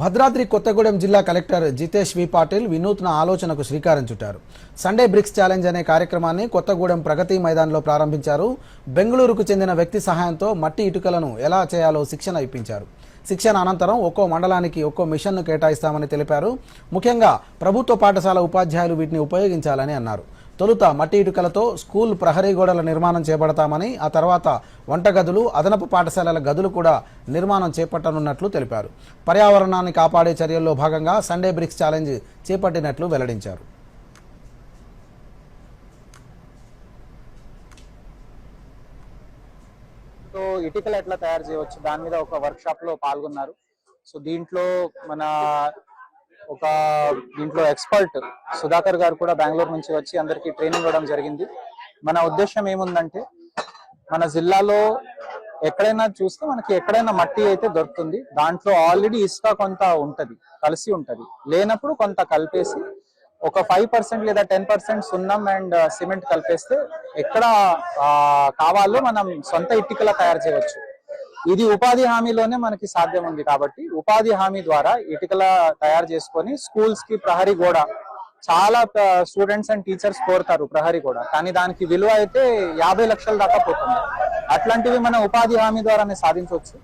భద్రాద్రి కొత్తగూడెం జిల్లా కలెక్టర్ జితేష్ వి పాటిల్ వినూత్న ఆలోచనకు శ్రీకారం చుట్టారు. సండే బ్రిక్స్ ఛాలెంజ్ అనే కార్యక్రమాన్ని కొత్తగూడెం ప్రగతి మైదాన్లో ప్రారంభించారు. బెంగళూరుకు చెందిన వ్యక్తి సహాయంతో మట్టి ఇటుకలను ఎలా చేయాలో శిక్షణ ఇప్పించారు. శిక్షణ అనంతరం ఒక్కో మండలానికి ఒక్కో మిషన్ను కేటాయిస్తామని తెలిపారు. ముఖ్యంగా ప్రభుత్వ పాఠశాల ఉపాధ్యాయులు వీటిని ఉపయోగించాలని అన్నారు. తొలుత మట్టి ఇటుకలతో స్కూల్ ప్రహరీ గోడల నిర్మాణం చేపడతామని ఆ తర్వాత వంటగదులు అదనపు పాఠశాలల గదులు కూడా నిర్మాణం చేపట్టనున్నట్లు తెలిపారు. పర్యావరణాన్ని కాపాడే చర్యల్లో భాగంగా సండే బ్రిక్స్ ఛాలెంజ్ చేపట్టినట్లు వెల్లడించారు. సో ఇటుకలు ఎట్లా తయారు చేయవచ్చు? దాని మీద ఒక వర్క్ షాప్లో పాల్గొన్నారు. సో దీంట్లో మన ఒక దీంట్లో ఎక్స్పర్ట్ సుధాకర్ గారు కూడా బెంగళూరు నుంచి వచ్చి అందరికి ట్రైనింగ్ ఇవ్వడం జరిగింది. మన ఉద్దేశం ఏముందంటే మన జిల్లాలో ఎక్కడైనా చూస్తే మనకి ఎక్కడైనా మట్టి అయితే దొరుకుతుంది. దాంట్లో ఆల్రెడీ ఇసుక కొంత ఉంటది కలిసి ఉంటది. లేనప్పుడు కొంత కలిపేసి ఒక ఫైవ్ పర్సెంట్ లేదా టెన్ పర్సెంట్ సున్నం అండ్ సిమెంట్ uh, కలిపేస్తే ఎక్కడ కావాలో మనం సొంత ఇటుకల తయారు చేయవచ్చు. ఇది ఉపాధి హామీలోనే మనకి సాధ్యం ఉంది కాబట్టి ఉపాధి హామీ ద్వారా ఇటుకల తయారు చేసుకొని స్కూల్స్కి ప్రహరీ గోడ చాలా స్టూడెంట్స్ అండ్ టీచర్స్ కోరుతారు ప్రహరీ గోడ. కానీ దానికి విలువ అయితే యాభై లక్షల దాకా పోతుంది. అట్లాంటివి మనం ఉపాధి హామీ ద్వారానే సాధించవచ్చు.